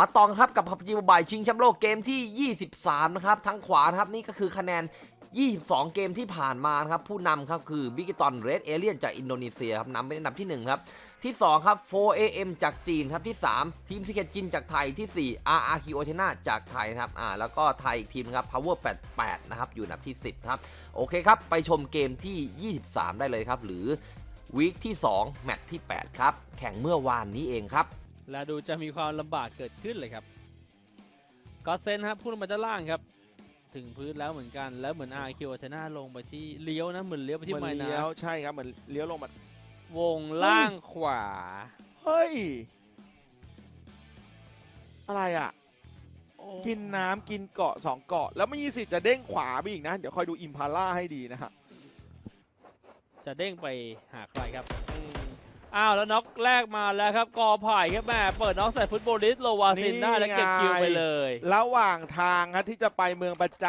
มาต่อครับกับ PUBG Mobile ชิงแชมป์โลกเกมที่ 23 นะครับทางขวานครับนี่ก็คือคะแนน 22 เกมที่ผ่านมานครับผู้นำครับคือบิกิตอนเรดเอเลียนจากอินโดนีเซียครับนำเป็นอันดับที่ 1 ครับ ที่ 2 ครับ 4AM จากจีนครับที่ 3 ทีมซิเคจินจากไทยที่ 4 RRQ o t e n a จากไทยนะครับอ่าแล้วก็ไทยอีกทีมครับ Power 88 นะครับอยู่อันดับที่ 10 ครับ โอเคครับ ไปชมเกมที่ 23 ได้เลยครับ หรือวีคที่ 2 แมตช์ที่ 8 ครับ แข่งเมื่อวานนี้เองครับ และดูจะมีความลำบากเกิดขึ้นเลยครับก็เซนครับพุ่งลงมาด้านล่างครับ ถึงพื้นแล้วเหมือนกันแล้วเหมือนอาร์คิวเทน่าลงไปที่เลี้ยวนะเหมือนเลี้ยวไปที่เหไมมือนนัเลี้ยวสใช่ครับเหมือนเลี้ยวลงมาวงล่างขวา เฮ้ย อะไรอะโอ้กินน้ำกินเกาะสองเกาะ แล้วไม่มีสิทธิ์จะเด้งขวาไปอีกนะ เดี๋ยวคอยดูอิมพาร่าให้ดีนะฮะ จะเด้งไปหาใครครับ อืมอ้าวแล้วน็อกแรกมาแล้วครับกอไผ่ครับแม่เปิดน็อกใส่ฟุตบอลลิสต์โลวาซินได้แล้วเก็บคิวไปเลยระหว่างทางครับที่จะไปเมืองประจ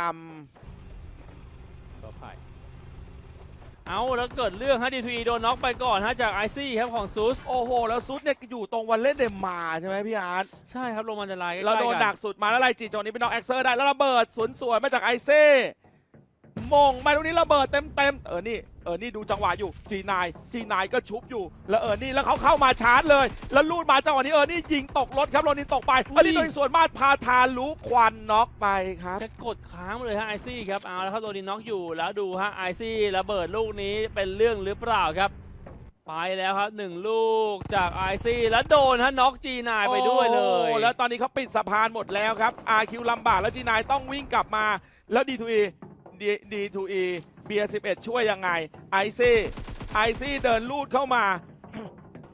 กอไผ่เอาแล้วเกิดเรื่องฮะดีทีโดนน็อกไปก่อนฮะจากไอซี่ครับของซูสำโอ้โห แล้วซุดเนี่ยอยู่ตรงวันเล่นเดมมาใช่ไหมพี่อาร์ตใช่ครับลงมันจะลายใกล้ๆเราโดนกันดักสุดมาแล้วไรจีจงนี้เป็นน้องแอ็กเซอร์ได้แล้วระเบิดสวนสวนมาจากไอเซ่มงมาตรงนี้ระเบิดเต็มเต็มๆเออนี่ เออนี่ดูจังหวะอยู่จีนายจีนายก็ชุบอยู่ แล้วเออนี่แล้วเขาเข้ามาชาร์จเลย แล้วลูดมาจังหวะนี้เออนี่ยิงตกรถครับโรนินตกไปเออนี่โดยส่วนมากพาทาลุควันน็อกไปครับจะกดค้างมาเลยฮะไอซี่ครับเอาแล้วครับโดนดินน็อกอยู่แล้วดูฮะไอซี่ระเบิดลูกนี้เป็นเรื่องหรือเปล่าครับไปแล้วครับหนึ่งลูกจากไอซี่แล้วโดนฮะน็อกจีนายไปด้วยเลยโอ้แล้วตอนนี้เขาปิดสะพานหมดแล้วครับ RQ ลำบากแล้วจีนายต้องวิ่งกลับมา แล้ว D2E D- D2E เบียร์11 ช่วยยังไงไอซี่ไอซี่เดินลูดเข้ามา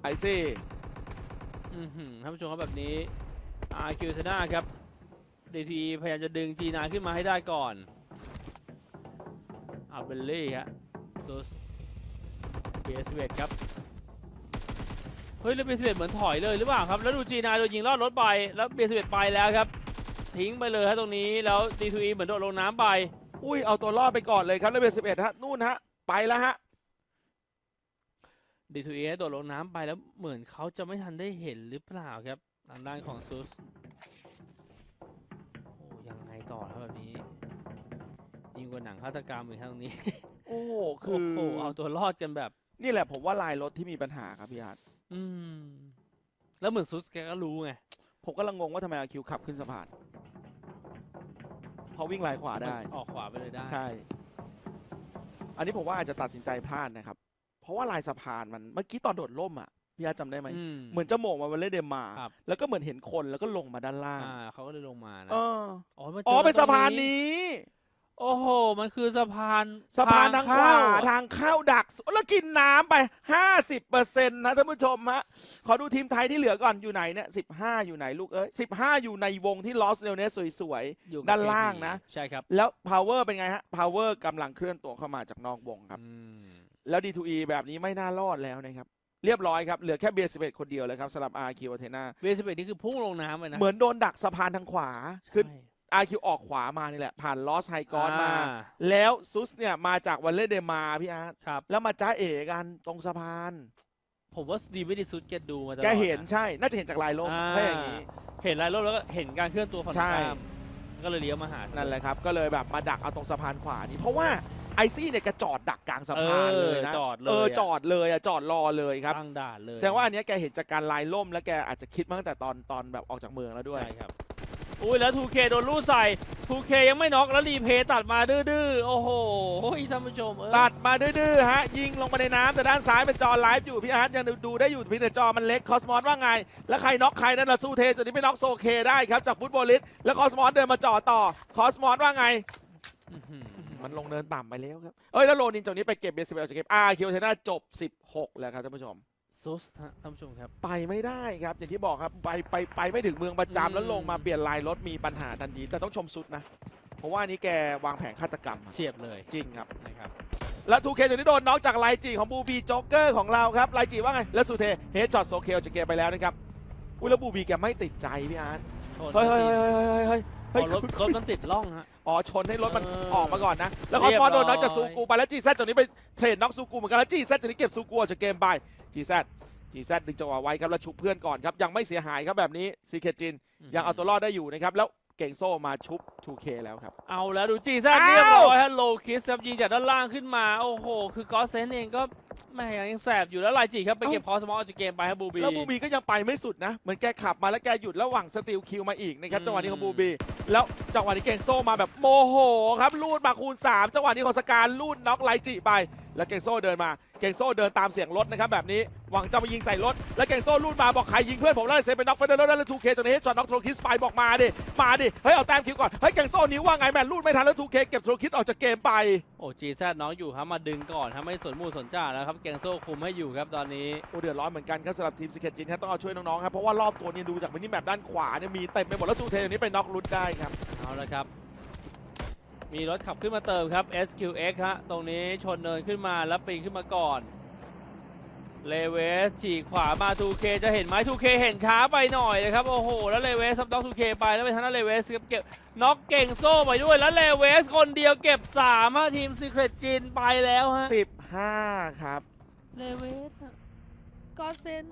ไอซี่ท่านผู้ชมครับแบบนี้อาร์คิวชนะครับดีทีพยายามจะดึงจีนาขึ้นมาให้ได้ก่อนอาเบลลี่ฮะซูสเบียร์สิบเอ็ดครับ เฮ้ย แล้วเบียร์สิบเอ็ดเหมือนถอยเลยหรือเปล่าครับ แล้วดูจีนาโดนยิงลอดรถไป แล้วเบียร์สิบเอ็ดไปแล้วครับ ทิ้งไปเลยฮะตรงนี้ แล้วดีทูเหมือนโดดลงน้ำไป อุ้ยเอาตัวรอดไปก่อนเลยครับแล้วเบียร์11ฮะนู่นฮะ ไปแล้วฮะดีทูเอโดดลงน้ำไปแล้วเหมือนเขาจะไม่ทันได้เห็นหรือเปล่าครับทางด้านของซูสโอ้ยังไงต่อครับแบบนี้ยิ่งกว่าหนังฆาตกรรมอีกครับตรงนี้ โอ้โหคืโอ้อโหเอาตัวรอดกันแบบ นี่แหละผมว่าลายรถที่มีปัญหาครับพี่อาร์ตอืม แล้วเหมือนซูสแกก็รู้ไงผมก็ลังงงว่าทำไม RQ ขับขึ้นสะพาน เพราะวิ่งลายขวาได้มันออกขวาไปเลยได้ใช่ อันนี้ผมว่าอาจจะตัดสินใจพลาดนะครับ เพราะว่าลายสะพานมันเมื่อกี้ตอนโดดร่มอะพี่อาร์ตจำได้ไหมอืม เหมือนจะโหมงมาวันเล่เดมมาครับ แล้วก็เหมือนเห็นคนแล้วก็ลงมาด้านล่างอ่าเขาก็เลยลงมานะเอออ๋อมาจอ๋อกัเป็นตรงสะพานนี้ โอ้โห มันคือสะพานสะพานทางขวาเข้ทางเข้าดัก แล้วกินน้ำไป 50%นะท่านผู้ชมฮะ ขอดูทีมไทยที่เหลือก่อนอยู่ไหนเนี่ย15อยู่ไหนลูกเอ้ย15อยู่ในวงที่ลอสเ e ลเนสสวยอยู่กับด้านล่างนะ ใช่ครับๆแล้ว Power เป็นไงฮะ Power กำลังเคลื่อนตัวเข้ามาจากนอกวงครับอืมแล้ว D2E แบบนี้ไม่น่ารอดแล้วนะครับเรียบร้อยครับ เหลือแค่เบียร์11คนเดียวเลยครับสำหรับ RQ อเทนาเวสเบนี่คือพุ่งลงน้ำเลยนะ เหมือนโดนดักสะพานทางขวาคือ ใช่ RQ ออกขวามานี่แหละ ผ่านลอสไฮกอนมา อ่แล้วซุสเนี่ยมาจากวันเล่เดมาพี่อาร์ตครับ แล้วมาจ้าเอกันตรงสะพาน ผมว่าดีไม่ดีสุดแกดูมาตลอดแกเห็นนะ ใช่ น่าจะเห็นจากลายลมอ่า ถ้าอย่างนี้ เห็นลายรถแล้วก็เห็นการเคลื่อนตัวฝั่งใช่ข้ามก็เลยเลี้ยวมาหานั่นแหละครับ ก็เลยแบบมาดักเอาตรงสะพานขวานี้ เพราะว่าไอซี่เนี่ยแกจอดดักกลางสะพานเลยนะ จอดเลยเอออะจอดเลยอะ จอดรอเลยครับ ตั้งด่านเลยแสดงว่าอันเนี้ยแกเห็นจากการลายล่มแล้วแกอาจจะคิดมาตั้งแต่ตอนตอนแบบออกจากเมืองแล้วด้วย ใช่ครับ อุ้ยแล้ว 2K โดนลูดใส่ 2K ยังไม่น็อกแล้วรีเพย์ตัดมาดื้อๆ โอ้โหท่านผู้ชมเออตัดมาดื้อๆฮะ ยิงลงมาในน้ำแต่ด้านซ้ายเป็นจอไลฟ์อยู่พี่อาร์ตยังดูได้อยู่เพียงแต่จอมันเล็กคอสมอสว่าไง แล้วใครน็อกใครนั่นละสู้เทจนนี้ไปน็อกโซเคได้ครับจากฟุตบอลลิสแล้วคอสมอสเดินมาจ่อต่อคอสมอสว่าไงอื้อหือมันลงเนินต่ำไปแล้วครับ เอ้ยแล้วโรนินจากนี้ไปเก็บเบสเบลจากเก็บอาร์คิวเทน่าจบ 16 แล้วครับท่านผู้ชม ซุสฮะท่านผู้ชมครับ ไปไม่ได้ครับ อย่างที่บอกครับไปไปไปไม่ถึงเมืองประอืมจำแล้วลงมาเปลี่ยนลายรถมีปัญหาทันทีแต่ต้องชมสุดนะ เพราะว่าอันนี้แกวางแผนฆาตกรรมครับเฉียบเลยจริงครับ นะครับ แล้วทูเคจากนี้โดนน็อกจากไลจีของบูบีโจ๊กเกอร์ของเราครับไลจีว่าไง แล้วสุเทเฮดช็อตโซเคลจากเกมไปแล้วนะครับอุ้ยแล้วบูบีแกไม่ติดใจพี่อาร์ตโทษเฮ้ยเฮ้ยเฮ้ยเฮ้ยเฮ้ยพอรถรถมันติดล่องฮะ อ๋อชนให้รถมันเออออกมาก่อนนะ แล้วคอสมอสโดนน็อกจากเรียบร้อยซูกูไปแล้วจีแซจากนี้ไปเทรดน็อกซูกูเหมือนกันแล้วจีแซจากนี้เก็บซูกูออกจากเกมไป จีแซจีแซดึงจังหวะไว้ครับแล้วชุบเพื่อนก่อนครับยังไม่เสียหายครับแบบนี้ซีเคจินยังเอาตัวรอดได้อยู่นะครับแล้วเก่งโซ่มาชุบ 2K แล้วครับ เอาแล้วดูจีแซดอ้าวเรียบร้อยฮะโลคิสครับยิงจากด้านล่างขึ้นมา โอ้โห คือกอสเซนเองก็แม่ยังแสบอยู่แล้วไลจิครับ ไปเก็บพอสมอลออกจากเกมไปครับบูบี แล้วบูบีก็ยังไปไม่สุดนะ เหมือนแกขับมาแล้วแกหยุดระหว่างสติลคิวมาอีกนะครับอืมจังหวะนี้ของบูบี แล้วจังหวะนี้เก่งโซ่มาแบบโมโหครับ ลูดมาคูณ 3 จังหวะนี้ของสการลูดน็อกไลจิไป แล้วเก่งโซ่เดินมา เก่งโซ่เดินตามเสียงรถนะครับแบบนี้ หวังจะมายิงใส่รถ แล้วเก่งโซ่ลูดมาบอกใครยิงเพื่อนผมแล้วเซฟเป็นน็อกเฟเดอร์แล้วทูเคตัวนี้ช็อตน็อกโทรคิสไปบอกมาดิ มาดิ เฮ้ยเอาแต้มคิวก่อน เฮ้ยเก่งโซ่นิ้วว่าไงแมนลูดไม่ทันแล้วทูเคเก็บโทรคิสออกจากเกมไป โอ้จีแซดน้องอยู่ครับมาดึงก่อนครับไม่สนหมู่สนจ่าแล้วครับเกงโซ่คุมให้อยู่ครับตอนนี้ โอ้เดือดร้อนเหมือนกันครับสำหรับทีมสเก็ตจินครับต้องเอาช่วยน้องๆครับเพราะว่ารอบตัวนี้ดูจากมินิแมปด้านขวาเนี่ยมีเต็มไปหมดแล้วซูเทนนี้ไปน็อกลุดได้ครับเอาละครับ มีรถขับขึ้นมาเติมครับ SQX ฮะ ตรงนี้ชนเนินขึ้นมาแล้วปีนขึ้นมาก่อน เลเวสฉีกขวามา 2K จะเห็นไหม 2K เห็นช้าไปหน่อยนะครับ โอ้โห แล้วเลเวสซับน็อก 2K ไป แล้วเป็นทางด้านเลเวสครับเก็บน็อกเก่งโซ่ไปด้วย แล้วเลเวสคนเดียวเก็บ3ฮะทีมซีเครตจินไปแล้วฮะ 15 ครับ เลเวสอะก็เซน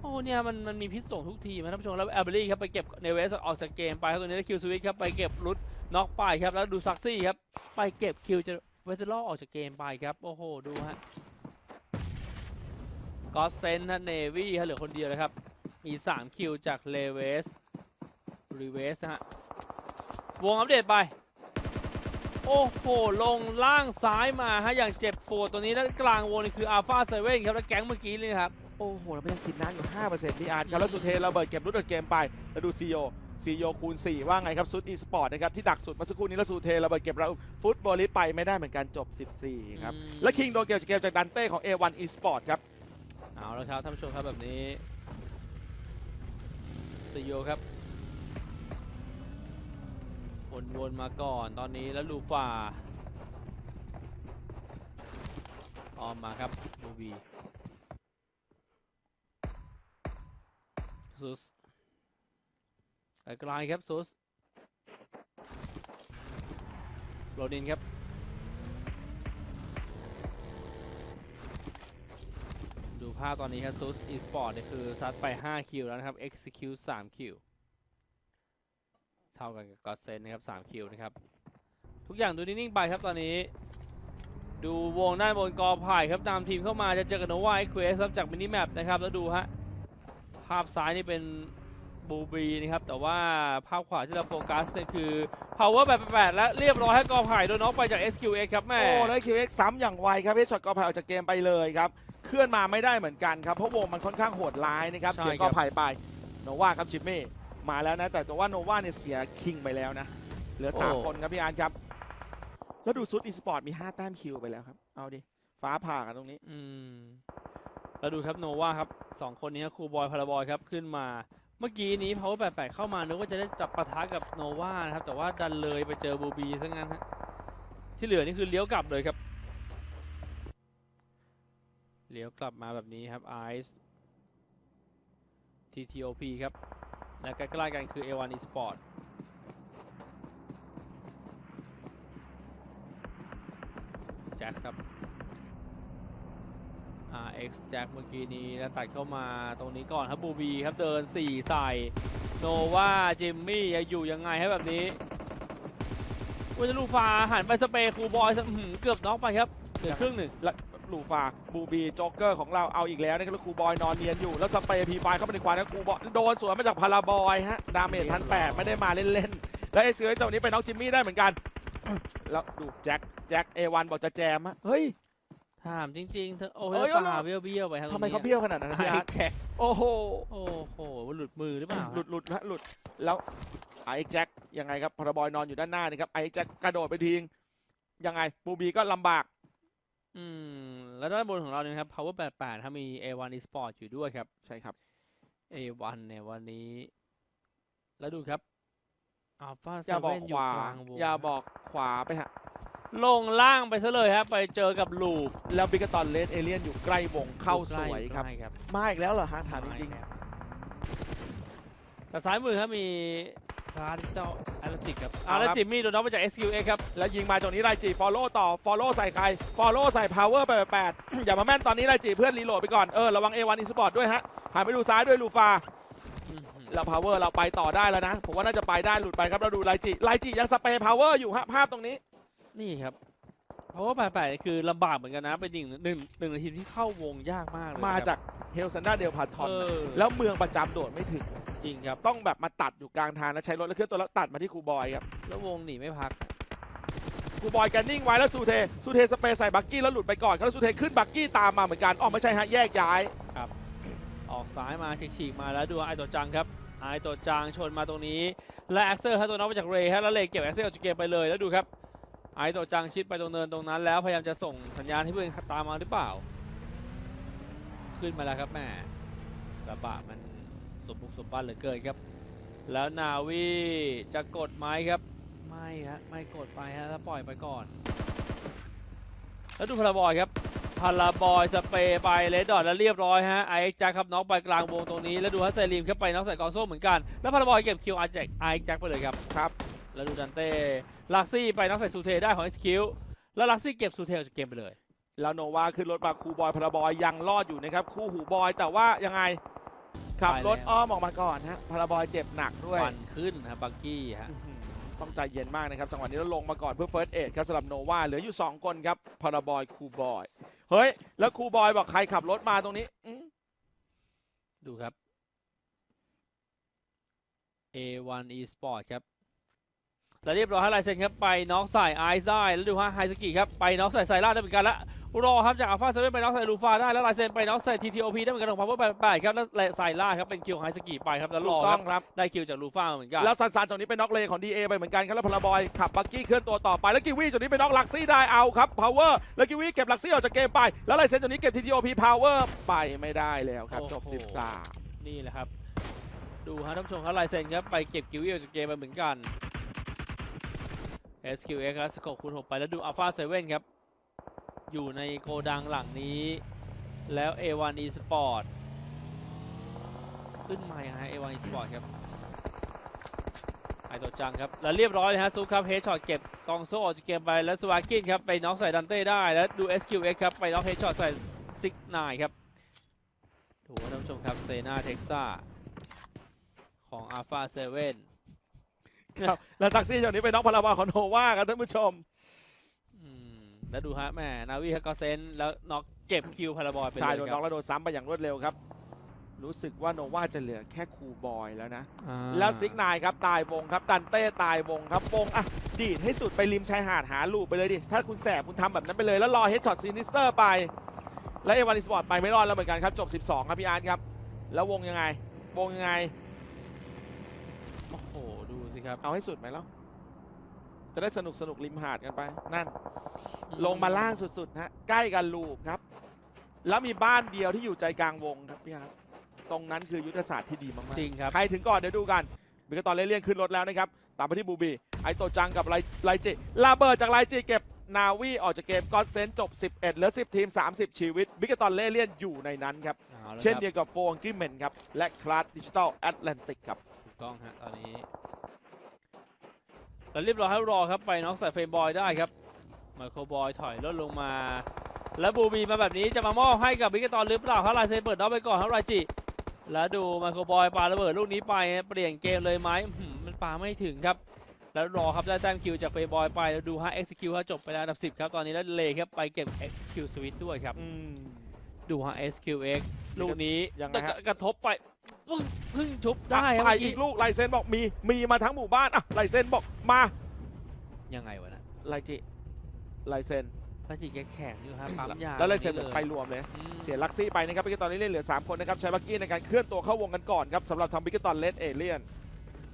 โอ้เนี่ยมันมันมีพิษส่งทุกทีมนะท่านผู้ชมแล้วแอลเบอรี่ครับไปเก็บเนเวสออกจากเกมไปครับตัวนี้แล้วคิวสวิตครับไปเก็บรุด น็อกไปครับแล้วดูซักซี่ครับไปเก็บคิวจะเวสเทอร์ลออกจากเกมไปครับโอ้โหดูฮะก็เซนนะเนวี่ฮะเหลือคนเดียวเลยครับมี 3 คิวจากเลเวสรีเวสฮะวงอัปเดตไป โอ้โห ลงล่างซ้ายมาฮะ อย่างเจ็บปวดตัวนี้ด้านกลางวงนี่คืออัลฟาเซเว่นครับ แล้วแก๊งเมื่อกี้เลยครับ โอ้โห เราไม่ยังกินน้ำอยู่5%พี่อาร์ตครับ แล้วสุเทนเราเบิดเก็บรุดจากเกมไป แล้วดูซีโอ ซีโอคูณ 4 ว่าไงครับซุดอีสปอร์ตนะครับ ที่ดักสุดเมาสักครู่นี้แล้วสุเทนเราเบิดเก็บเราฟุตบอลลิสไปไม่ได้เหมือนกันจบ 14 ครับอืมและคิงโดนเก็บจากเกมจากดันเต้ของ A1 Esport ครับ เอาแล้วครับท่านผู้ชมครับแบบนี้ซีโอครับวนๆมาก่อนตอนนี้แล้วลูฟาออมมาครับบูบีซุส ไกลๆครับซุสโรดินครับดูภาพตอนนี้ครับซูสอีสปอร์ตเนี่ยคือซัดไป 5 คิวแล้วนะครับ execute 3 คิว เท่ากันกับกอดเซนนะครับ 3 คิวนะครับ ทุกอย่างดูนิ่งๆไปครับตอนนี้ ดูวงด้านบนกอไผ่ครับตามทีมเข้ามาจะเจอกับโนวาไอเควสครับจากมินิแมปนะครับ แล้วดูฮะ ภาพซ้ายนี่เป็น บูบีนะครับ แต่ว่าภาพขวาที่เราโฟกัสเนี่ยคือ power 88 และเรียบร้อยให้กอไผ่โดนน็อกไปจาก SQX ครับแม่ โอ้แล้ว QX ซ้ำอย่างไวครับเฮดช็อตกอไผ่ออกจากเกมไปเลยครับ เคลื่อนมาไม่ได้เหมือนกันครับ เพราะวงมันค่อนข้างโหดร้ายนะครับ ใช่เสียครักอบไผ่ไปโนวาครับจิมมี่มาแล้วนะ แต่ตัวว่าโนวาเนี่ยเสียคิงไปแล้วนะ เหลือ3คนครับพี่อาร์ตครับ แล้วดูซุดอีสปอร์ตมี 5 แต้มคิวไปแล้วครับ เอาดิ ฟ้าผ่ากันตรงนี้ อืมแล้วดูครับโนวาครับสองคนนี้ครับครูบอยพาราบอยครับขึ้นมา เมื่อกี้นี้ power 88เข้ามานึกว่าจะได้จับปะทะกับโนวานะครับ แต่ว่าดันเลยไปเจอบูบีซะงั้นฮะที่เหลือนี่คือเลี้ยวกลับเลยครับเลี้ยวกลับมาแบบนี้ครับ Ice TTOP ครับ และใกล้ๆกันคือ A1 Esport แจ็คครับ RX แจ็คเมื่อกี้นี้แล้วตัดเข้ามาตรงนี้ก่อนครับบูบีครับเดิน4ใส่โนวาจิมมี่ยังอยู่ยังไงให้แบบนี้วัชลูฟาหันไปสเปรย์ครูบอยซะอื้อหือเกือบน็อกไปครับเหลือครึ่งหนึ่งลูฟาบูบีโจ๊กเกอร์ของเราเอาอีกแล้วนะครับครูบอยนอนเนียนอยู่แล้วสเปรย์พีไฟเข้าไปในควายนะครูบอยโดนสวนมาจากพาราบอยฮะดาเมจพันแปดไม่ได้มาเล่นๆแล้วไอ้เสือเจ้านี้ไปน็อกจิมมี่ได้เหมือนกันแล้วดูแจ็คแจ็คเอวันบอกจะแจมฮะเฮ้ย ถามจริงๆเธอโอ้เฮ้ยยป่าเบี้ยวเบี้ยวๆไปครับทำไมเขาเบี้ยวขนาดนั้นนะพี่ไอ้อาร์ตแจ็คโอ้โห โอ้โหหลุดมือหรือเปล่าหลุดหลุดฮะหลุด แล้วไอ้แจ็คยังไงครับพาราบอยนอนอยู่ด้านหน้านี่ครับไอ้แจ็คกระโดดไปทิ้งยังไงบูบีก็ลำบาก อืมแล้วด้านบนของเราเนี่ยนะครับ power 88ครับมี A1 Esport อยู่ด้วยครับ ใช่ครับ A1 เนี่ยวันนี้ แล้วดูครับ Alpha อย่าบอก7ขอยู่วากลางวงอย่าบอกขวาไปฮะ ลงล่างไปซะเลยครับไปเจอกับลูปแล้วบิกตอนเลสเอเลียนอยู่ใกล้วงเข้าสวยอยู่ครับ ใกล้ครับมาอีกแล้วเหรอฮะถามจริงแต่ซ้ายมือครับมีคลาสดิจิตอลแอตเลติกครับเอาอ่าแล้วครับจิมมี่โดนน็อกมาจาก SQA ครับแล้วยิงมาตรงนี้ไรจีฟอลโล่ต่อฟอลโล่ใส่ใครฟอลโล่ใส่พาวเวอร์ไปแปด อย่ามาแม่นตอนนี้ไรจีเพื่อนรีโหลดไปก่อน เออ ระวังเอวันอีสปอร์ตด้วยฮะหันไปดูซ้ายด้วยลูฟา แล้วพาวเวอร์เราไปต่อได้แล้วนะ ผมว่าน่าจะไปได้หลุดไปครับเราดูไลจิไลจิยังสเปรย์พาวเวอร์อยู่ฮะภาพตรงนี้ นี่ครับเพราะว่าแปลกๆคือลำบากเหมือนกันนะ เป็นหนึ่งหนึ่งหนึ่งในทีมที่เข้าวงยากมากเลยมาครับจากเฮลซันด้าเดลพาทอนเออแล้วเมืองประจำโดดไม่ถึง จริงครับต้องแบบมาตัดอยู่กลางทางแล้วใช้รถแล้วเคลื่อนตัวแล้วตัดมาที่ครูบอยครับแล้ววงหนีไม่พักครูบอยแกนิ่งไว้แล้วซูเทซูเทสเปรย์ใส่บักกี้แล้วหลุดไปก่อนครับแล้วซูเทขึ้นบักกี้ตามมาเหมือนกันอ๋อไม่ใช่ฮะแยกย้ายออกซ้ายมาฉีกๆมาแล้วดูไอตัวจังครับไอตัวจังชนมาตรงนี้ และแอ็กเซอร์ครับตัวน็อกมาจากเรย์ฮะแล้วเลย์เก็บแอ็กเซอร์ออกจากเกมไปเลยแล้วดูครับ ไอตัวจังชิดไปตรงเนินตรงนั้นแล้วพยายามจะส่งสัญญาณให้เพื่อนตามมาหรือเปล่า ขึ้นมาแล้วครับแม่กระบะมันสมบุกสมบันเหลือเกินครับ แล้วนาวีจะกดไหมครับ ไม่ฮะไม่กดไปฮะแล้วปล่อยไปก่อน แล้วดูพลาบอยครับพาราบอยสเปรย์ไปเลดดอทแล้วเรียบร้อยฮะไอแจ็คครับน็อกไปกลางวงตรงนี้แล้วดูฮัสเซรีมครับไปน็อกใส่กองโซ่เหมือนกัน แล้วพาราบอยเก็บคิวไอแจ็คไอแจ็คไปเลยครับครับ แล้วดูดันเต้ลักซี่ไปน็อกใส่ซูเทได้ของเอสคิวแล้วลักซี่เก็บซูเทออกจากเกมไปเลย แล้วโนวาขึ้นรถมาครูบอยพาราบอยยังรอดอยู่นะครับ คู่หูบอยแต่ว่ายังไงขับรถไปแล้วอ้อมออกมาก่อนฮะพาราบอยเจ็บหนักด้วยควันขึ้นนะบักกี้ฮะอื้อหือต้องใจเย็นมากนะครับจังหวะนี้แล้วลงมาก่อนเพื่อเฟิร์สเอดครับสำหรับโนวาเหลืออยู่ 2 คนครับพาราบอยครูบอย เฮ้ย แล้วครูบอยบอกใครขับรถมาตรงนี้อื้อดูครับ A1 Esport ครับ แล้วเรียบร้อยให้ลายเซ็นครับไปน็อกใส่ไอซ์ได้แล้วดูฮะไฮสกิครับไปน็อกใส่ไซร่าได้เหมือนกันแล้วรอครับจากอัลฟาเซเว่นไปน็อกใส่ลูฟาได้แล้วลายเซ็นไปน็อกใส่ TTOP ได้เหมือนกันของพาวเวอร์แปดครับแล้วไซร่าครับเป็นคิวของไฮสกิไปครับแล้วรถูอกคต้รัอบงครับได้คิวจากลูฟาเหมือนกันแล้วซันซานตรงนี้เป็นน็อกเลของ DA ไปเหมือนกันครับแล้วพาราบอยขับบักกี้เคลื่อนตัวต่อไปแล้วกิวี่ตรงนี้เป็นน็อกลักซี่ได้เอาครับพาวเวอร์แล้วกิวี่เก็บลักซี่ออกจากเกมไป แล้วไลเซนตรงนี้เก็บ TTOP Power ไปไม่ได้แล้วครับจบโอ้โห13นี่แหละครับดูฮะท่านผู้ชมครับลายเซ็นครับไปเก็บกิววิวจากเกมไปเหมือนกัน SQX ครับสกบคูณ6ไปแล้วดู Alpha 7 ครับ อยู่ในโกดังหลังนี้ แล้ว A1 Esport ขึ้นมาอย่างไร A1 Esport ครับไอตัวจังครับ แล้วเรียบร้อยเลยฮะซูครับเฮดช็อตเก็บกองโซ่ออกจากเกมไปแล้วสวากินครับ ไปน็อกใส่ดันเต้ได้ แล้วดู SQX ครับ ไปน็อกเฮดช็อตใส่ซิกนายครับถูกท่านผู้ชมครับเซนาเท็กซ่าของ Alpha 7 ครับแล้วซักซี่ตรงนี้เป็นน็อกพาราบอยของโนวาครับท่านผู้ชมอืมแล้วดูฮะแหม่นาวีฮะก็เซนแล้วน็อกเก็บคิวพาราบอยไปใช่เลยโดนคน็รัอบกแล้วโดนซ้ำไปอย่างรวดเร็วครับ รู้สึกว่าโนวาจะเหลือแค่ครูบอยแล้วนะ อ่าแล้วซิกนายครับตายวงครับดันเต้ตายวงครับวงอะดีดให้สุดไปริมชายหาดหาลูปไปเลยดิ ถ้าคุณแสบคุณทำแบบนั้นไปเลย แล้วรอเฮดช็อตซินิสเตอร์ไป แล้วเอวานิสปอร์ตไปไม่รอดแล้วเหมือนกันครับ จบ 12 ครับพี่อาร์ตครับ แล้ววงยังไง วงยังไงโอ้โหดูสิ ครับ เอาให้สุดไหมแล้วจะได้สนุกสนุกริมหาดกันไป นั่นอืลงมาล่างสุดๆฮะใกล้กันลูปครับ แล้วมีบ้านเดียวที่อยู่ใจกลางวงครับพี่อาร์ตตรงนั้นคือยุทธศาสตร์ที่ดีมากๆจริงครับใครถึงก่อนเดี๋ยวดูกันบิกตอนเลี่ยนขึ้นรถแล้วนะครับ ตามไปที่บูบีไอโตจังกับไลไลจิลาเบิร์จากไลจิเก็บนาวีออกจากเกมก็อดเซนจบ 11เหลือ 10 ทีม 30 ชีวิตบิกตอนเล่เลี่ยนอยู่ในนั้นครับ อาละเช่นครับเดียวกับโฟงกิมเมนครับ และคลาสดิจิตอลแอตแลนติกครับ ถูกต้องฮะตอนนี้ แล้วเรียบร้อยให้รอครับไปน็อกใส่เฟรมบอยได้ครับไมโครบอยถอยลดลงมา แล้วบูบีมาแบบนี้จะมามอบให้กับบิกตอนหรือเปล่าครับลายเซนเปิดน็อกไปก่อนครับราจิ แล้วดูไมโครบอยปาระเบิดลูกนี้ไปเปลี่ยนเกมเลยไหมอื้อหือมันปาไม่ถึงครับ แล้วรอครับได้แต้มคิวจากเฟย์บอยไปแล้วดูฮะ execute ฮะจบไปแล้วอันดับ10ครับตอนนี้แล้วเลครับไปเก็บ execute switch ด้วยครับอืมดูฮะ SQX ลูกนี้ยังไงฮะกระกระทบไป เพิ่งเพิ่งชุบได้ครับไปเมื่ออีกี้กลูกไลเซนบอกมีมีมาทั้งหมู่บ้านอะไลเซนบอกมายังไงวะนะไลจิไลเซนพระจิแกแข็งอยู่ฮะปั๊มยาแล้วไลเซนนี่ไปรวมเลย อืมเสียลักซี่ไปนะครับบิกตอนนี้เล่นเหลือ 3 คนนะครับใช้บักกี้ในการเคลื่อนตัวเข้าวงกันก่อนครับสำหรับทำบิกตอนเลดเอเลียน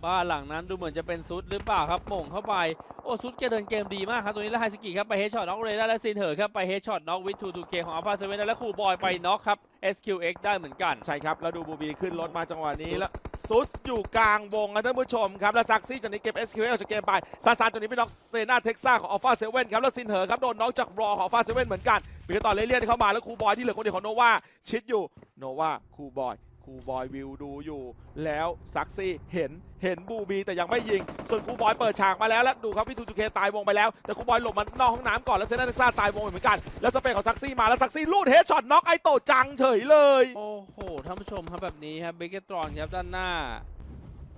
บ้านหลังนั้นดูเหมือนจะเป็นซุดหรือเปล่าครับโป่งเข้าไป โอ้ซุดแกเดินเกมดีมากครับตัวนี้แล้วไฮสกิครับไปเฮดช็อตน็อกเรย์ได้แล้วซินเหอครับไปเฮดช็อตน็อกวิททูทูเคของอัลฟาเซเว่นแล้วครูบอยไปน็อกครับ SQX ได้เหมือนกัน ใช่ครับ แล้วดูบูบีขึ้นรถมาจังหวะนี้แล้วซุสอยู่กลางวงนะท่านผู้ชมครับ แล้วซักซี่จากนี้เก็บ SQL ออกจากเกมไปซาซานจากนี้ไปน็อกเซนาเท็กซ่าของอัลฟาเซเว่นครับ แล้วซินเหอครับ โดนน็อกจากรอของอัลฟาเซเว่นเหมือนกันปีต่อเลียนเข้ามาแล้วคูบอยที่เหลือคนเดียวของโนวาชิดอยู่โนวาคูบอย ครูบอยวิวดูอยู่ แล้วซักซี่เห็นเห็นบูบีแต่ยังไม่ยิง ส่วนครูบอยเปิดฉากมาแล้วแล้วดูครับพี่ทูจูเคตายวงไปแล้ว แต่ครูบอยหลบมานอกห้องน้ำก่อนแล้วเซนนักซ่าตายวงเหมือนกัน แล้วสเปรย์ของซักซี่มาแล้วซักซี่ลูดเฮดช็อตน็อกไอโตจังเฉยเลย โอ้โหท่านผู้ชมครับแบบนี้ครับเบเกตรอนครับด้านหน้า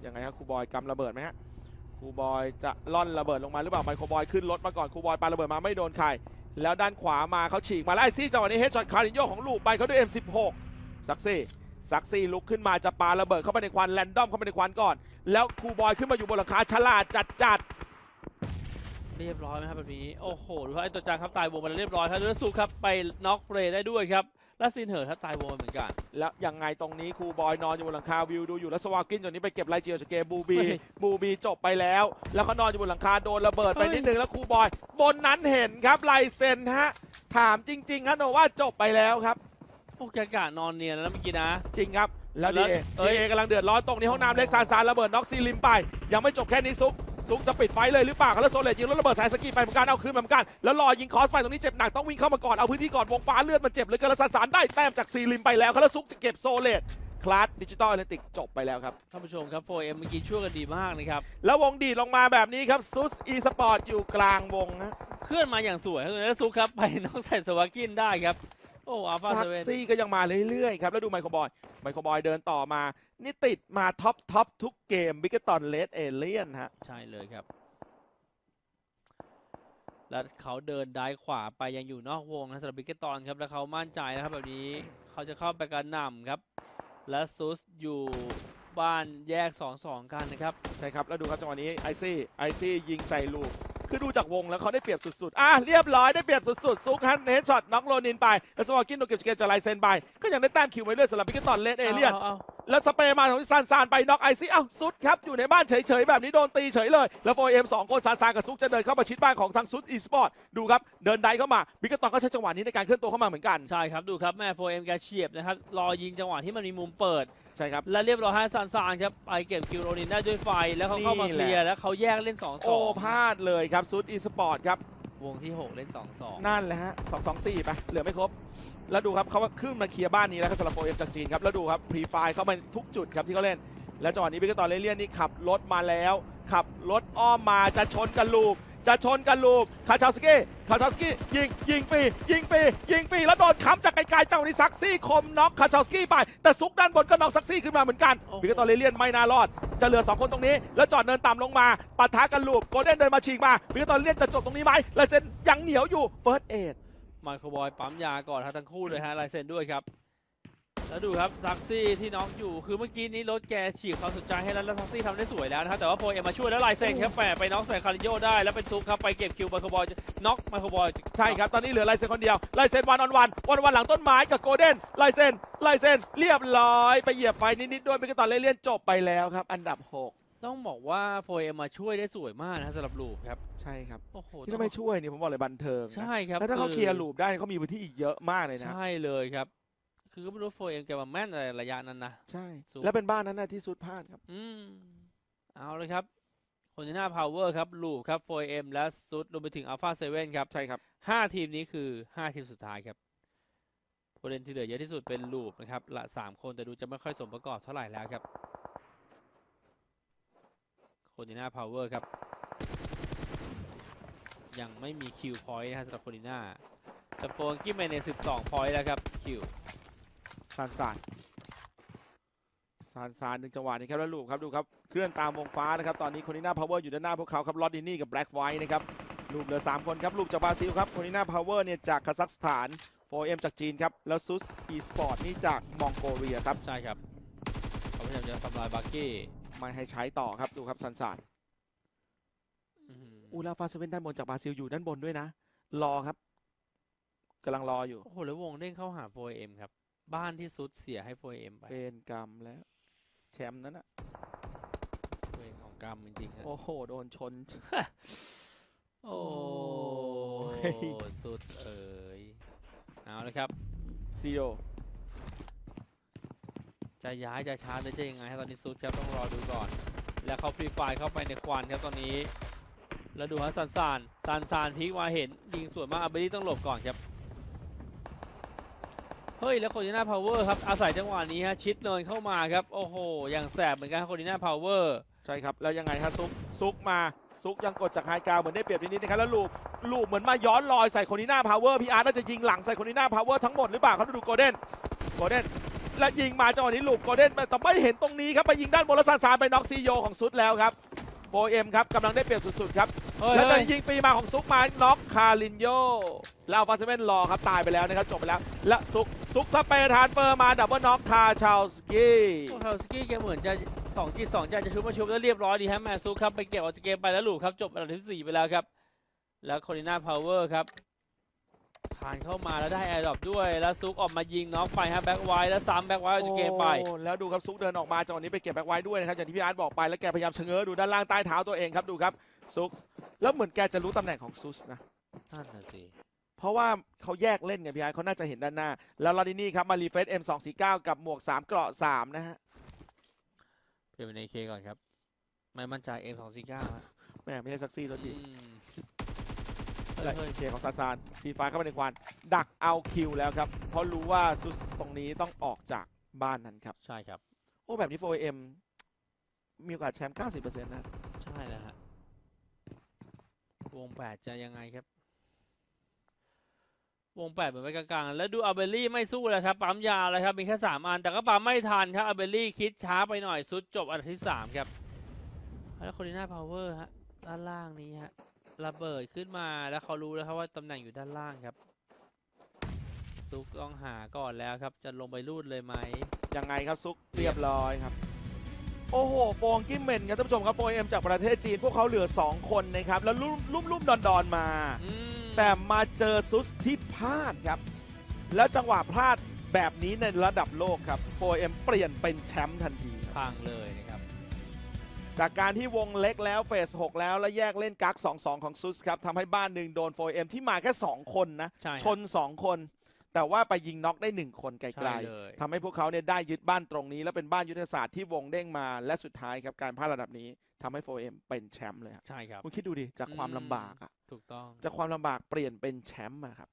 ยังไงครับครูบอยกำระเบิดไหมฮะครูบอยจะล่อนระเบิดลงมาหรือเปล่าไมโครบอยขึ้นรถมาก่อนครูบอยปาระเบิดมาไม่โดนใครแล้วด้านขวามาเขาฉีกมาแล้วไอซี่จังหวะนี้เฮดช็อตคารินโยของลูกไปเขาด้วย M16 ซักซี่ ซักซี่ลุกขึ้นมาจะปาระเบิดเข้าไปในควันแรนดอมเข้าไปในควันก่อน แล้วครูบอยขึ้นมาอยู่บนหลังคาฉลาดจัดจัดเรียบร้อยไหมครับแบบนี้โอ้โหดูว่าไอ้ตัวจางครับตายวงไปแล้วเรียบร้อยครับดูแลวสุครับไปน็อกเรย์ได้ด้วยครับและซินเหอร์ครับตายวงไปเหมือนกัน แล้วยังไงตรงนี้ครูบอยนอนอยู่บนหลังคาวิวดูอยู่แล้วสวากินตอนนี้ไปเก็บไลเจียวจากเกมบูบีเฮ้ยบูบีจบไปแล้ว แล้วเขานอนอยู่บนหลังคาโดนระเบิดไปเฮ้ยนิดนึงแล้วครูบอย บนนั้นเห็นครับลายเซ็นฮะถามจริงๆฮะโนว่าจบไปแล้วครับ โอ้แกกะนอนเนียนแล้วเมื่อกี้นะ จริงครับ แล้วแล้ดีวเอเอ้ดียเอกำลังเดือดร้อนตรงนี้ห้องน้ำเล็กซานซานระเบิดน็อกซีลิมไป ยังไม่จบแค่นี้ซุกซุกจะปิดไฟเลยหรือเปล่าแล้วโซเลตยิงแล้วระเบิดสายสกีไปเหมือนกันเอาคืนเหมือนกันแล้วรอยิงคอสไปตรงนี้เจ็บหนักต้องวิ่งเข้ามาก่อนเอาพื้นที่ก่อนวงฟ้าเลือดมันเจ็บเหลยกันแล้วซานซานได้แต้มจากซีลิมไปแล้วแล้วซุกจะเก็บโซเลตคลาสดิจิตอลเอเลติกจบไปแล้วครับ ท่านผู้ชมครับ 4M เมื่อกี้ช่วยกันดีมากนะครับ แล้ววงดีดลงมาแบบนี้ครับซุสอีสปอร์ตอยู่กลางวงฮะ เคลื่อนมาอย่างสวยครับแล้วซุครับ ไปน้องใส่สวากินได้ครับ โอ้อัลฟาซัเซกเว่นซี่ก็ยังมาเรื่อยๆครับ แล้วดูไมโครบอย ไมโครบอยเดินต่อมา นี่ติดมาท็อปท็อปทุกเกมบิกเกตอนเลดเอเลียนฮะ ใช่เลยครับ แล้วเขาเดินได้ายขวาไปยังอยู่นอกวงนะสำหรับบิกเกตอนครับ แล้วเขามั่นใจนะครับแบบนี้เขาจะเข้าไปกระหน่ำครับ และซุสอยู่บ้านแยก 2-2 กันนะครับ ใช่ครับ แล้วดูครับจังหวะนี้ไอซี่ไอซี่ยิงใส่ลูก คือดูจากวงแล้วเขาได้เปรียบสุดๆ อะเรียบร้อยได้เปรียบสุดๆ ซุกฮันเนชช็อตน็อกโรนินไป แล้วสวอกินโดนเก็บเกมจากไลเซนไป ก็ยังได้แต้มคิวไว้เรื่อยสำหรับบิกเกตอนเลดเอเลียนาาแล้วสเปรย์มาของที่ซานซานไปน็อกไอซี่เอ้าซุดครับ อยู่ในบ้านเฉยๆ แบบนี้โดนตีเฉยเลย แล้วโฟเอ็มสองคนซานซานกับซุกจะเดินเข้ามาชิดบ้านของทางซุดอีสปอร์ต ดูครับเดินไดเข้ามาบิกเกตอนก็ใช้จังหวะนี้ในการเคลื่อนตัวเข้ามาเหมือนกัน ใช่ครับดูครับแม่ 4M แกเฉียบนะครับรอยิงจังหวะที่มันมีมุมเปิด ใช่ครับ และเรียบร้อยให้ซานซานครับไปเก็บคิวโรนินได้ด้วยไฟแล้วเขาเข้ามานี่เคแหละลียร์แล้วเขาแยกเล่น2โอ้พลาดเลยครับซุดอีสปอร์ตครับ2วงที่ 6 เล่น2นั่นแหละฮะสองสองสี่ไปเหลือไม่ครบ แล้วดูครับเขาว่าขึ้นมาเคลียร์บ้านนี้แล้วก็สำหรับโปรเอฟจากจีนครับ แล้วดูครับพรีไฟเข้ามาทุกจุดครับที่เขาเล่น แล้วจังหวะนี้พิกตอนเลเลียนนี่ขับรถมาแล้ว ขับรถอ้อมมาจะชนกันลูก จะชนกันลูกคาชาวสกี้คาชาวสกี้ยิงยิงปียิงปียิงปีแล้วโดนค้ำจากไกลๆจังหวะนี้ซักซี่คมน็อกคาชาวสกี้ไป แต่ซุกด้านบนก็น็อกซักซี่ขึ้นมาเหมือนกันโอ้โหพิกตอนเลเลียนไม่น่ารอด จะเหลือ 2 คนตรงนี้ แล้วจอดเนินต่ำลงมาปะทะกันลูกโกลเด้นเดินมาฉีกมาพิกตอนเลเลียนจะจบตรงนี้ไหมลายเซ็นยังเหนียวอยู่เฟิร์สเอดไมโครบอยปั๊มยาก่อนครับทั้งคู่เลยฮะลายเซ็นด้วยครับ แล้วดูครับซักซี่ที่น็อกอยู่คือเมื่อกี้นี้รถแกฉีกความสนใจให้แล้วแล้วซักซี่ทำได้สวยแล้วนะครับแต่ว่าโฟเอ็มมาช่วยแล้วลายเซ็นครับแฝไปน็อกใส่คาริโยได้แล้วเป็นซุปครับไปเก็บคิวไมโครบอยน็อกไมโครบอยใช่ครับตอนนี้เหลือลายเซ็นคนเดียวลายเซ็นวันออนวันวันวันหลังต้นไม้กับโกลเด้นลายเซ็นลายเซ็นเรียบร้อยไปเหยียบไฟนิดๆด้วยเป็นกตอนเลี่ยนๆจบไปแล้วครับ อันดับต้องบอกว่าโฟเอ็มมาช่วยได้สวยมากนะสำหรับลูปครับ6ใช่ครับโอ้โหที่ถ้าไม่ช่วยนี่ผมบอกเลยบันเทิงนะใช่ครับแล้วถ้าเขาอเคลียร์ลูปได้เขามีพื้นที่อีกเยอะมากเลยนะ ใช่เลยครับ คือก็ไม่รู้โฟเอ็มแกมาแม่นอะไรระยะนั้นนะ ใช่ สูง แล้วเป็นบ้านนั้นนะที่สุดพลาดครับ อืม เอาเลยครับคนที่หน้าพาวเวอร์ครับลูปครับ 4M และซุดรวมไปถึง Alpha 7ครับใช่ครับ ห้าทีมนี้คือ5ทีมสุดท้ายครับผู้เล่นที่เหลือเยอะที่สุดเป็นลูปนะครับละ3คนแต่ดูจะไม่ค่อยสมประกอบเท่าไหร่แล้วครับคนที่หน้าพาวเวอร์ครับ ยังไม่มีคิวพอยต์นะครับสำหรับคนที่หน้าสโปนกิมเมเน12พอยต์แล้วครับคิว ซานซานซานซานหนึ่งจังหวะนี้ครับแล้วลูปครับดูครับเคลื่อนตามวงฟ้านะครับตอนนี้คนนี้หน้าพาวเวอร์อยู่ด้านหน้าพวกเขาครับลอดดินี่กับแบล็กไวท์นะครับลูปเหลือสามคนครับลูปจากบราซิลครับคนนี้หน้าพาวเวอร์เนี่ยจากคาซัคสถาน 4M จากจีนครับแล้วซุสอีสปอร์ตนี่จากมองโกเลียครับใช่ครับเขาพยายามจะทำลายบาร์เก้ไม่ให้ใช้ต่อครับดูครับซันซานอื้อหืออูลาฟาเซเว่นด้านบนจากบราซิลอยู่ด้านบนด้วยนะ รอครับกำลังรออยู่โอ้โหแล้ววงเด้งเข้าหา 4M ครับ บ้านที่สุดเสียให้ 4M ไปเป็นกรรมแล้ว แชมป์นั้นนะเวรของกรรมจริงๆฮะโอ้โห โดนชน โอ้ย สุดเอ๋ยเอาเลยครับ ซีโอจะย้ายจะชาร์จหรือจะยังไงครับตอนนี้สุดครับต้องรอดูก่อน แล้วเขาฟรีไฟล์เข้าไปในควันครับตอนนี้ แล้วดูฮะซันซานซันซานพลิกมาเห็นยิงสวยมากอาเบรี่ต้องหลบก่อนครับเฮ้ยแล้วโคดิน่าพาวเวอร์ครับอาศัยจังหวะนี้ฮะชิดเนินเข้ามาครับโอ้โหอย่างแสบเหมือนกันโคดิน่าพาวเวอร์ใช่ครับแล้วยังไงฮะซุกซุกมาซุกยังกดจากไฮกราวด์เหมือนได้เปรียบนิดๆนะครับแล้วลูบลูบเหมือนมาย้อนรอยใส่คนนี้หน้าพาวเวอร์พี่อาร์ตน่าจะยิงหลังใส่คนนี้หน้าพาวเวอร์ทั้งหมดหรือเปล่าครับดูโกลเด้นโกลเด้นและยิงมาจังหวะนี้ลูบโกลเด้นแต่ไม่เห็นตรงนี้ครับไปยิงด้านบนแล้วซาซานไปน็อกซีโยของซุดแล้วครับโฟเอ็มครับกำลังได้เปรียบสุดๆครับเฮ้ยแล้วตอนเฮ้ยนี้ยิงฟรีมาของซุกมาน็อกคารินโยแล้วอัลฟาเซเว่นรอครับตายไปแล้วนะครับจบไปแล้วและซุก ซุกสเปรย์ทรานสเฟอร์มาดับเบิลน็อกคาชาวสกี้โอ้คาสกี้แกเหมือนจะสองจิตสองใจจะชุบมาชุบแล้วเรียบร้อยดีฮะแมนซูครับไปเก็บออกจากเกมไปแล้วหลูกครับจบอันดับที่สี่ไปแล้วครับ แล้วโคดิน่าพาวเวอร์ครับผ่านเข้ามาแล้วได้แอร์ดรอปด้วย แล้วซุกออกมายิงน็อกไปฮะแบ็กไวแล้วซ้ำแบ็กไวออกจากเกมไปโอ้แล้วดูครับซุกเดินออกมาจังหวะนี้ไปเก็บแบ็คไว้ด้วยนะครับอย่างที่พี่อาร์ตบอกไปแล้วแกพยายามชะเง้อดูด้านล่างใต้เท้าตัวเองครับดูครับซุกแล้วเหมือนแกจะรู้ตำแหน่งของซุสนะนั่นน่ะสิเพ ราะว่าเขาแยกเล่นไงพี่อาร์ตเขาน่าจะเห็นด้านหน้า แล้วลอดินี่ครับมารีเฟส M249 กับหมวก 3 เกราะ 3 นะฮะเปลี่ยนเป็น AK ก่อนครับ ไม่มั่นใจ M249 ฮะแหม่ไม่ใช่ซักซี่ตัวอืทีมเฮ้ยและเฮ้ย เคของซาซานฟีฟ้าเข้าไปในควัน ดักเอาคิวแล้วครับ เพราะรู้ว่าซุสตรงนี้ต้องออกจากบ้านนั้นครับ ใช่ครับ โอ้แบบนี้ 4M มีโอกาสแชมป์ 90%นะ ใช่แล้วฮะวงแปดจะยังไงครับ วงแปดเหมือนไปกลางๆ แล้วดูอาเบลลี่ไม่สู้เลยครับปั๊มยาเลยครับมีแค่สามอันแต่ก็ปั๊มไม่ทันครับอาเบลลี่คิดช้าไปหน่อยสุดจบอันดับที่สามครับแล้วโคดิน่าพาวเวอร์ฮะด้านล่างนี้ฮะระเบิดขึ้นมาแล้วเขารู้แล้วครับว่าตำแหน่งอยู่ด้านล่างครับซุกต้องหาก่อนแล้วครับจะลงไปรูดเลยไหมยังไงครับซุกเรียบร้อยครับ โอ้โหโฟงกิมเมนครับท่านผู้ชมครับ 4M จากประเทศจีนพวกเขาเหลือ 2 คนนะครับแล้วลุ่มลุ่มลุ่มดอนดอนๆมาอืม แต่มาเจอซุสที่พลาดครับ แล้วจังหวะพลาดแบบนี้ในระดับโลกครับ 4M เปลี่ยนเป็นแชมป์ทันทีครับพังเลยนะครับ จากการที่วงเล็กแล้วเฟส 6 แล้วแล้วแยกเล่นกัก2-2 ของซุสครับทำให้บ้านหนึ่งโดน 4M ที่มาแค่ 2 คนนะใช่ชน 2 คน แต่ว่าไปยิงน็อกได้ 1 คนไกลใช่ๆเลยทำให้พวกเขาเนี่ยได้ยึดบ้านตรงนี้ และเป็นบ้านยุทธศาสตร์ที่วงเด้งมาและสุดท้ายครับการพลาดระดับนี้ ทำให้ 4M เป็นแชมป์เลยครับใช่ครับคุณคิดดูดิจากความอืมลำบากอะถูกต้องจากความลำบากเปลี่ยนเป็นแชมป์อะครับ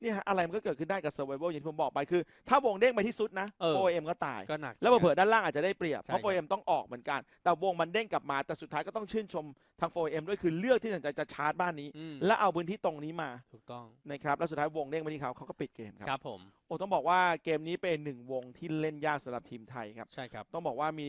เนี่ยฮะอะไรมันก็เกิดขึ้นได้กับ Survival อย่างที่ผมบอกไปคือ ถ้าวงเด้งไปที่สุดนะเออ 4M ก็ตายก็หนักแล้วเผื่อๆด้านล่างอาจจะได้เปรียบใช่เพราะครับ 4M ต้องออกเหมือนกัน แต่วงมันเด้งกลับมา แต่สุดท้ายก็ต้องชื่นชมทาง 4M ด้วยคือเลือกที่จะจะชาร์จบ้านนี้อืมและเอาพื้นที่ตรงนี้มาถูกต้องนะครับแล้วสุดท้ายวงเด้งไปที่เขาเขาก็ปิดเกมครับครับผมโอ้ต้องบอกว่าเกมนี้เป็นหนึ่งวงที่เล่นยากสำหรับทีมไทยครับใช่ครับต้องบอกว่ามี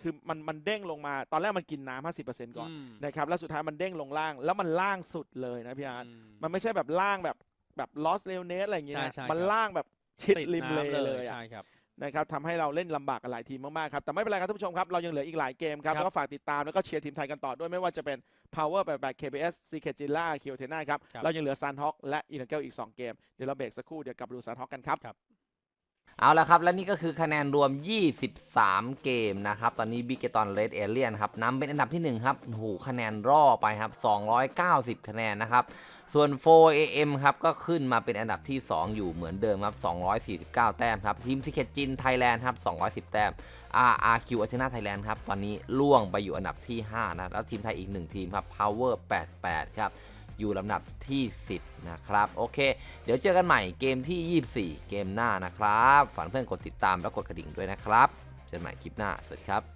คือมันมันเด้งลงมา ตอนแรกมันกินน้ำ50%ก่อนอืมนะครับแล้วสุดท้ายมันเด้งลงล่าง แล้วมันล่างสุดเลยนะพี่อาร์ตอืมมันไม่ใช่แบบล่างแบบแบบลอสเลเนสอะไรอย่างงี้ใช่นะใช่มันครับล่างแบบชิดติริมเลน้ำเลยอะใช่ครับนะครับทำให้เราเล่นลำบากกันหลายทีมมากๆครับ แต่ไม่เป็นไรครับท่านผู้ชมครับ เรายังเหลืออีกหลายเกมครับครับแล้วก็ฝากติดตามแล้วก็เชียร์ทีมไทยกันต่อด้วยไม่ว่าจะเป็น Power แบบแบบ KBS Secret g i l l a k i o t e n a ครับครับเรายังเหลือ Sunhawk และ i n a g e l อีก 2 เกม เดี๋ยวเราเบรกสักครู่เดี๋ยวกลับมาดู Sunhawk กันครับ เอาละครับ และนี่ก็คือคะแนนรวม 23 เกมนะครับ ตอนนี้บิเกตอนเลดเอเลียนครับนำเป็นอันดับที่ 1 ครับโอ้โหคะแนนร่อไปครับ 290 คะแนนนะครับ ส่วน 4AM ครับ ก็ขึ้นมาเป็นอันดับที่ 2 อยู่เหมือนเดิมครับ 249 แต้มครับ ทีมซิเคจินไทยแลนด์ครับ 210 แต้ม RRQ a t h e n a Thailand ครับ ตอนนี้ล่วงไปอยู่อันดับที่ 5 นะ แล้วทีมไทยอีก 1 ทีมครับ Power 88 ครับ อยู่ลำดับที่ 10 นะครับ โอเค เดี๋ยวเจอกันใหม่เกมที่ 24 เกมหน้านะครับ ฝากเพื่อนกดติดตามและกดกระดิ่งด้วยนะครับ เจอกันใหม่คลิปหน้า สวัสดีครับ